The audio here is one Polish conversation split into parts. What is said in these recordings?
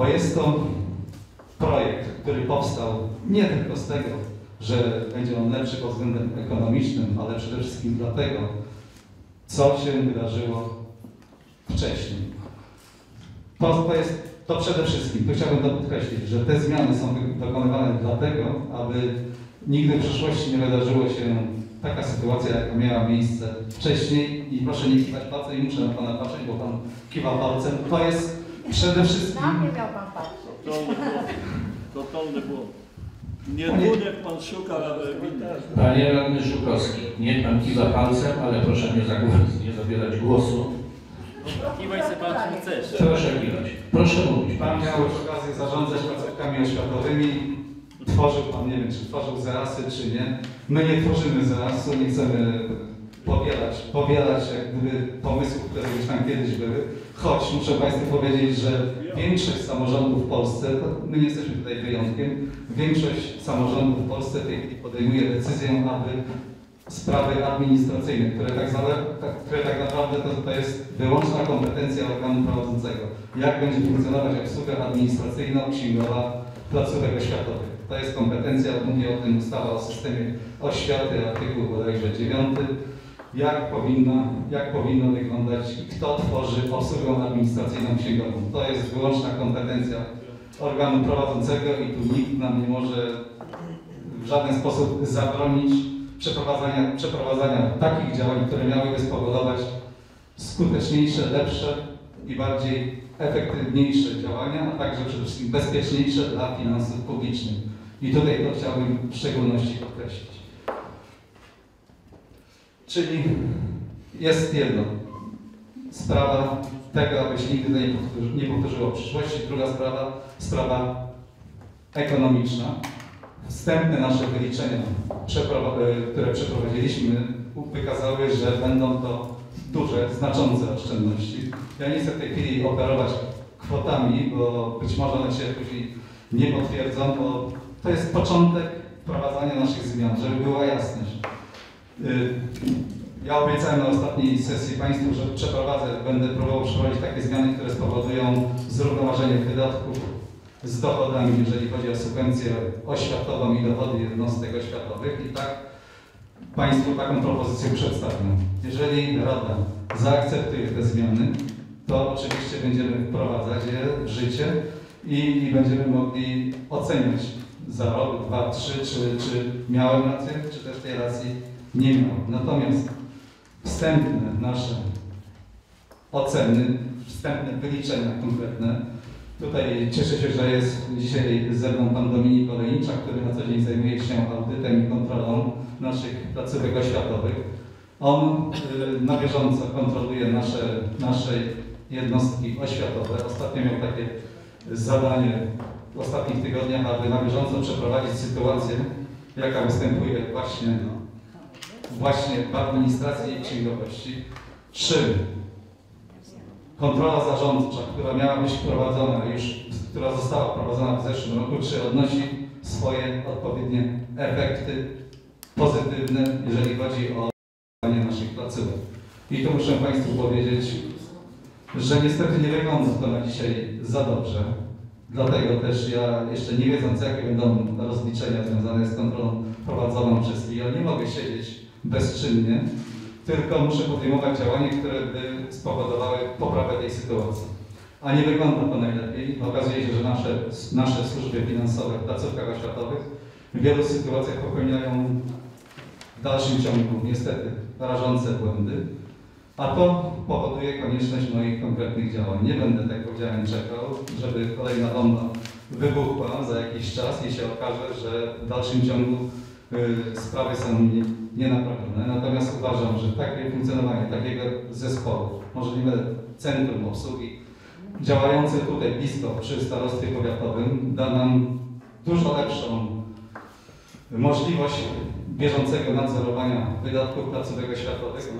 bo jest to projekt, który powstał nie tylko z tego, że będzie on lepszy pod względem ekonomicznym, ale przede wszystkim dlatego, co się wydarzyło wcześniej. To, to jest to przede wszystkim, tu chciałbym to podkreślić, że te zmiany są dokonywane dlatego, aby nigdy w przyszłości nie wydarzyła się taka sytuacja, jaka miała miejsce wcześniej i proszę nie kiwać palcem i muszę na Pana patrzeć, bo Pan kiwa palcem. To jest przede wszystkim... Na mnie miał pan patrzeć. Totalny błąd. Nie bunek pan szuka w internet. Panie radny Żukowski, niech pan kiwa palcem, ale proszę nie, zagł- nie zabierać głosu. Kiwaj sobie pan czym chcesz. Proszę kiwać. Proszę mówić. Pan Pan miał już okazję zarządzać placówkami oświatowymi. Tworzył Pan, nie wiem, czy tworzył zarasy, czy nie. My nie tworzymy zarasu, nie chcemy powielać, powielać jak gdyby pomysłów, które już tam kiedyś były. Choć muszę Państwu powiedzieć, że większość samorządów w Polsce, my nie jesteśmy tutaj wyjątkiem, większość samorządów w Polsce w tej chwili podejmuje decyzję, aby sprawy administracyjne, które tak, zale- tak, które tak naprawdę to, to jest wyłączna kompetencja organu prowadzącego. Jak będzie funkcjonować obsługa administracyjna, księgowa placówek oświatowych. To jest kompetencja, mówi o tym ustawa o systemie oświaty, artykuł bodajże 9. Jak powinno, jak powinno wyglądać i kto tworzy obsługę administracyjną księgową. To jest wyłączna kompetencja organu prowadzącego i tu nikt nam nie może w żaden sposób zabronić przeprowadzania, przeprowadzania takich działań, które miałyby spowodować skuteczniejsze, lepsze i bardziej efektywniejsze działania, a także przede wszystkim bezpieczniejsze dla finansów publicznych. I tutaj to chciałbym w szczególności podkreślić. Czyli jest jedno. Sprawa tego, aby się nigdy nie powtórzy- nie powtórzyło w przyszłości. Druga sprawa, sprawa ekonomiczna. Wstępne nasze wyliczenia, e, które przeprowadziliśmy, wykazały, że będą to duże, znaczące oszczędności. Ja nie chcę w tej chwili operować kwotami, bo być może one się później nie potwierdzą, bo to jest początek wprowadzania naszych zmian, żeby była jasność. Y, Ja obiecałem na ostatniej sesji Państwu, że przeprowadzę, będę próbował przeprowadzić takie zmiany, które spowodują zrównoważenie wydatków z dochodami, jeżeli chodzi o subwencję oświatową i dochody jednostek oświatowych. I tak Państwu taką propozycję przedstawię. Jeżeli Rada zaakceptuje te zmiany, to oczywiście będziemy wprowadzać je w życie i, i będziemy mogli oceniać za rok, dwa, trzy, czy, czy miałem rację, czy też tej racji nie miałem. Natomiast wstępne nasze oceny, wstępne wyliczenia konkretne. Tutaj cieszę się, że jest dzisiaj ze mną pan Dominik Olejniczak, który na co dzień zajmuje się audytem i kontrolą naszych placówek oświatowych. On y, na bieżąco kontroluje nasze, nasze jednostki oświatowe. Ostatnio miał takie zadanie w ostatnich tygodniach, aby na bieżąco przeprowadzić sytuację, jaka występuje właśnie, właśnie w administracji i księgowości. Czy kontrola zarządcza, która miała być wprowadzona już, która została wprowadzona w zeszłym roku, czy odnosi swoje odpowiednie efekty pozytywne, jeżeli chodzi o naszych placówek. I tu muszę Państwu powiedzieć, że niestety nie wygląda to na dzisiaj za dobrze. Dlatego też ja, jeszcze nie wiedząc, jakie będą rozliczenia związane z kontrolą prowadzoną przez IO, nie mogę siedzieć bezczynnie, tylko muszę podejmować działania, które by spowodowały poprawę tej sytuacji. A nie wygląda to najlepiej. Okazuje się, że nasze, nasze służby finansowe w placówkach oświatowych w wielu sytuacjach popełniają w dalszym ciągu niestety rażące błędy, a to powoduje konieczność moich konkretnych działań. Nie będę, tak jak powiedziałem, czekał, żeby kolejna bomba wybuchła za jakiś czas i się okaże, że w dalszym ciągu sprawy są nie, nienaprawione. Natomiast uważam, że takie funkcjonowanie takiego zespołu, możliwe centrum obsługi, działające tutaj blisko przy starostwie powiatowym, da nam dużo lepszą możliwość bieżącego nadzorowania wydatków placówek oświatowych.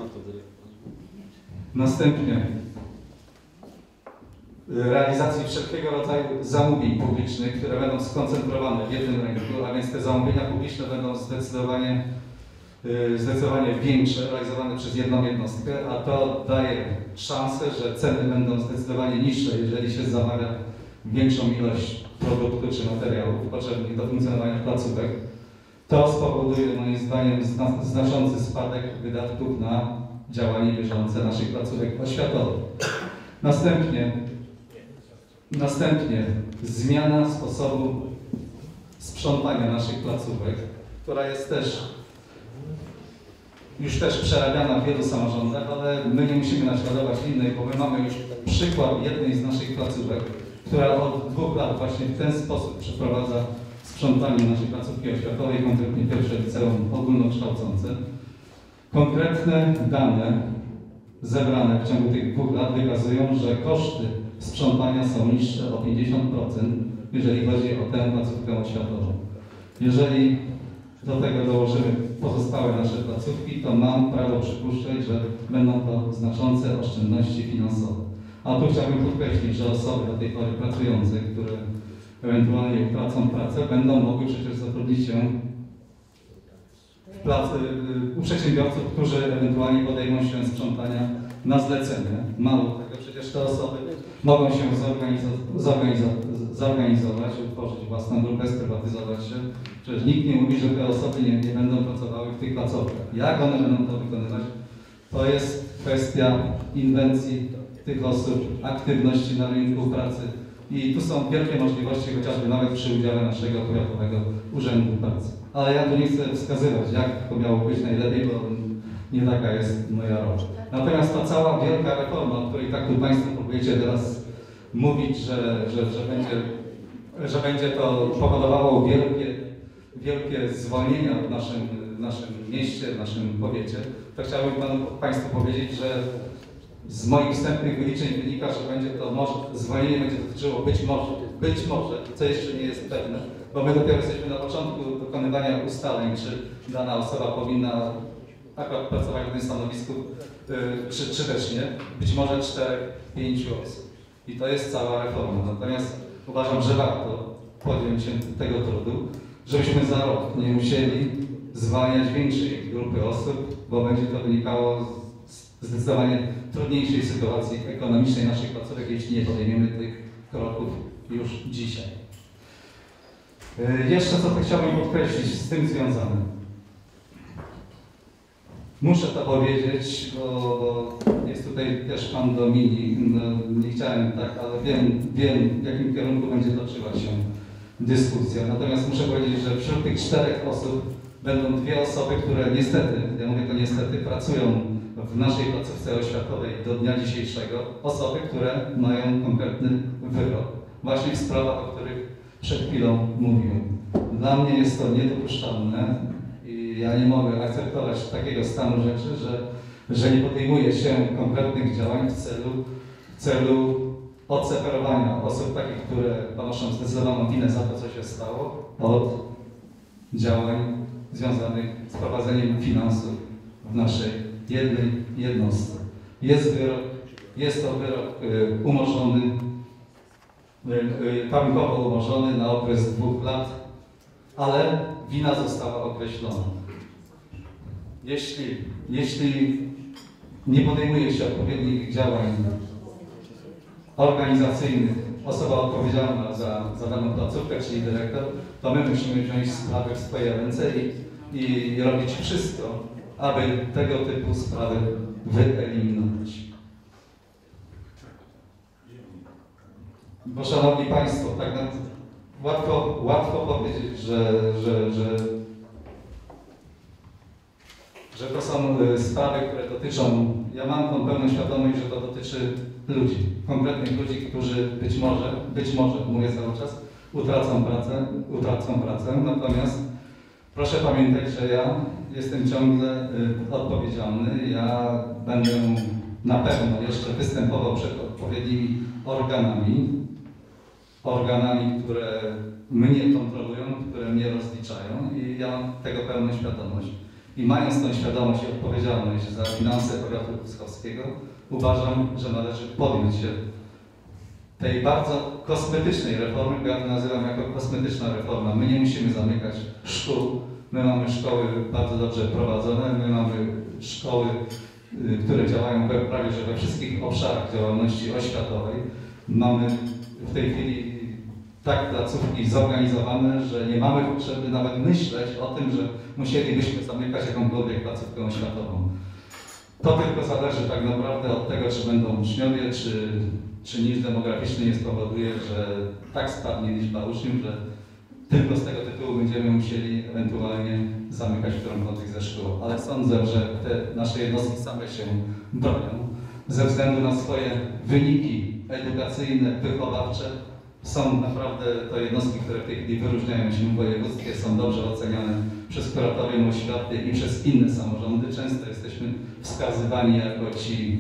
Następnie realizacji wszelkiego rodzaju zamówień publicznych, które będą skoncentrowane w jednym rynku, a więc te zamówienia publiczne będą zdecydowanie, y, zdecydowanie większe, realizowane przez jedną jednostkę, a to daje szansę, że ceny będą zdecydowanie niższe, jeżeli się zamawia większą ilość produktu czy materiałów potrzebnych do funkcjonowania placówek. To spowoduje moim zdaniem zna- znaczący spadek wydatków na działanie bieżące naszych placówek oświatowych. Następnie, następnie zmiana sposobu sprzątania naszych placówek, która jest też już też przerabiana w wielu samorządach, ale my nie musimy naśladować innej, bo my mamy już przykład jednej z naszych placówek, która od dwóch lat właśnie w ten sposób przeprowadza sprzątanie naszej placówki oświatowej, konkretnie pierwsze liceum ogólnokształcące. Konkretne dane zebrane w ciągu tych dwóch lat wykazują, że koszty sprzątania są niższe o 50%, jeżeli chodzi o tę placówkę oświatową. Jeżeli do tego dołożymy pozostałe nasze placówki, to mam prawo przypuszczać, że będą to znaczące oszczędności finansowe. A tu chciałbym podkreślić, że osoby do tej pory pracujące, które ewentualnie utracą pracę, będą mogły przecież zatrudnić się pracy, u przedsiębiorców, którzy ewentualnie podejmą się sprzątania na zlecenie. Mało tego, przecież te osoby mogą się zorganizo- zorganizo- zorganizować, utworzyć własną grupę, sprywatyzować się. Przecież nikt nie mówi, że te osoby nie, nie będą pracowały w tych placówkach. Jak one będą to wykonywać, to jest kwestia inwencji tych osób, aktywności na rynku pracy. I tu są wielkie możliwości, chociażby nawet przy udziale naszego powiatowego urzędu pracy. Ale ja tu nie chcę wskazywać, jak to miało być najlepiej, bo nie taka jest moja rola. Natomiast ta cała wielka reforma, o której tak tu Państwo próbujecie teraz mówić, że, że, że, będzie, że będzie to powodowało wielkie, wielkie zwolnienia w naszym, w naszym mieście, w naszym powiecie, to chciałbym panu, Państwu powiedzieć, że z moich wstępnych wyliczeń wynika, że będzie to może, zwolnienie będzie dotyczyło być może, być może, co jeszcze nie jest pewne, bo my dopiero jesteśmy na początku dokonywania ustaleń, czy dana osoba powinna akurat pracować w tym stanowisku, yy, czy, czy też nie. Być może czterech, pięciu osób. I to jest cała reforma. Natomiast uważam, że warto podjąć się tego trudu, żebyśmy za rok nie musieli zwalniać większej grupy osób, bo będzie to wynikało z zdecydowanie trudniejszej sytuacji ekonomicznej naszych placówek, jeśli nie podejmiemy tych kroków już dzisiaj. Yy, Jeszcze co chciałbym podkreślić z tym związane. Muszę to powiedzieć, bo, jest tutaj też Pan Dominik. No, nie chciałem tak, ale wiem, wiem w jakim kierunku będzie toczyła się dyskusja. Natomiast muszę powiedzieć, że wśród tych czterech osób będą dwie osoby, które niestety, ja mówię to niestety, pracują w naszej placówce oświatowej do dnia dzisiejszego. Osoby, które mają konkretny wyrok. Właśnie w sprawach, o których przed chwilą mówiłem. Dla mnie jest to niedopuszczalne ja nie mogę akceptować takiego stanu rzeczy, że, że nie podejmuje się konkretnych działań w celu, w celu odseparowania osób takich, które ponoszą zdecydowaną winę za to, co się stało, od działań związanych z prowadzeniem finansów w naszej jednej jednostce. Jest wyrok, jest to wyrok y, umorzony, y, y, warunkowo umorzony na okres dwóch lat, ale wina została określona. Jeśli, jeśli nie podejmuje się odpowiednich działań organizacyjnych, osoba odpowiedzialna za, za daną placówkę, czyli dyrektor, to my musimy wziąć sprawę w swoje ręce i, i robić wszystko, aby tego typu sprawy wyeliminować. Bo Szanowni Państwo, tak łatwo, łatwo powiedzieć, że, że, że, że to są y, sprawy, które dotyczą, ja mam tą pełną świadomość, że to dotyczy ludzi, konkretnych ludzi, którzy być może, być może, mówię cały czas, utracą pracę, utracą pracę, natomiast proszę pamiętać, że ja jestem ciągle y, odpowiedzialny, ja będę na pewno jeszcze występował przed odpowiednimi organami, organami, które mnie kontrolują, które mnie rozliczają i ja mam tego pełną świadomość. I mając tą świadomość i odpowiedzialność za finanse powiatu pskowskiego, uważam, że należy podjąć się tej bardzo kosmetycznej reformy, bo ja to nazywam jako kosmetyczna reforma. My nie musimy zamykać szkół, my mamy szkoły bardzo dobrze prowadzone, my mamy szkoły, y, które działają prawie że we wszystkich obszarach działalności oświatowej. Mamy w tej chwili tak placówki zorganizowane, że nie mamy potrzeby nawet myśleć o tym, że musielibyśmy zamykać jakąkolwiek placówkę oświatową. To tylko zależy tak naprawdę od tego, czy będą uczniowie, czy, czy niż demograficzny nie spowoduje, że tak spadnie liczba uczniów, że tylko z tego tytułu będziemy musieli ewentualnie zamykać którąkolwiek ze szkoły. Ale sądzę, że te nasze jednostki same się bronią ze względu na swoje wyniki edukacyjne, wychowawcze. Są naprawdę to jednostki, które w tej chwili wyróżniają się w województwie, są dobrze oceniane przez kuratorium oświaty i przez inne samorządy. Często jesteśmy wskazywani jako ci,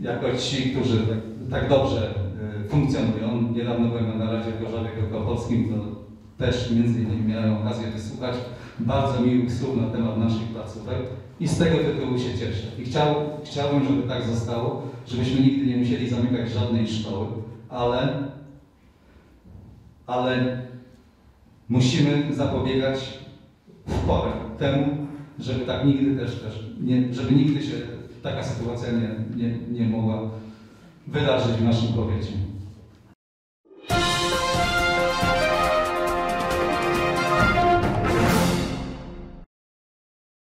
jako ci którzy tak, tak dobrze y, funkcjonują. Niedawno byłem na naradzie w Gorzowie Wielkopolskim, to też między innymi miałem okazję wysłuchać bardzo miłych słów na temat naszych placówek i z tego tytułu się cieszę. I chciał, chciałbym, żeby tak zostało, żebyśmy nigdy nie musieli zamykać żadnej szkoły, ale, ale musimy zapobiegać w porę temu, żeby tak nigdy też, też nie, żeby nigdy się taka sytuacja nie, nie, nie mogła wydarzyć w naszym powiecie.